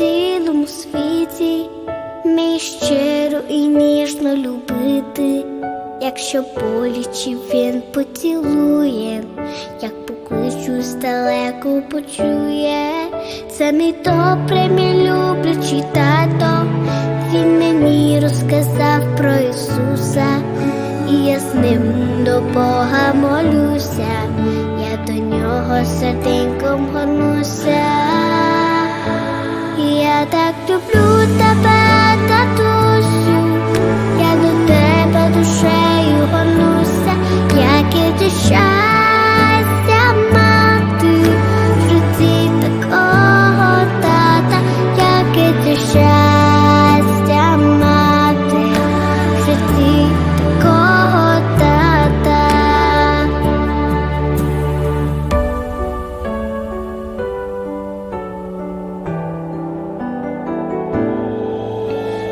цілому світі, мій щиро і ніжно любити, якщо боляче він поцілує, як покличу здалеку почує, це мій добре, мій люблячий тато, він мені розказав про Ісуса, і я з ним до Бога молюся, я до нього серденьком гонуся.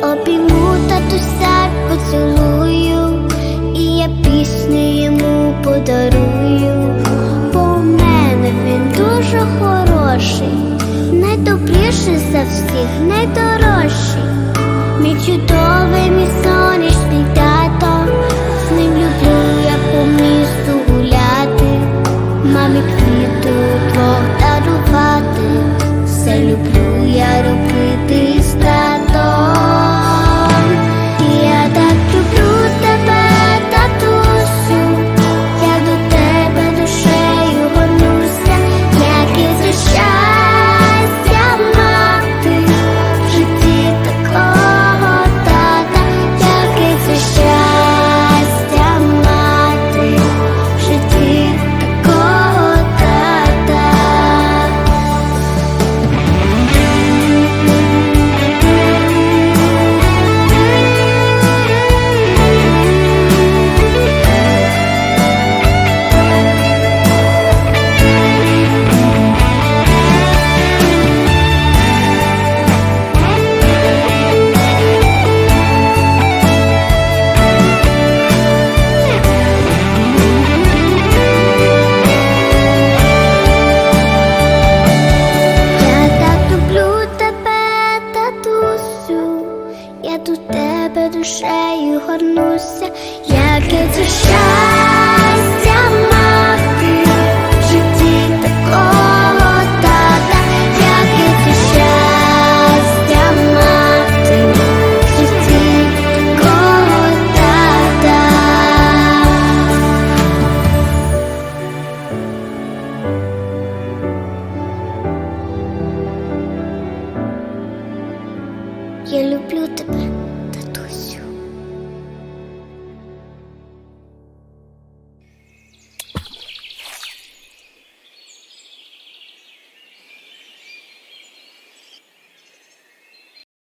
Обійму татуся, поцілую, і я пісню йому подарую, бо у мене він дуже хороший, найдобріший за всіх, найдорожчий, мій чудовий, мій сонячний тато, з ним люблю я по місту гуляти, мамі квіти удвох дарувати, все люблю It's a shy.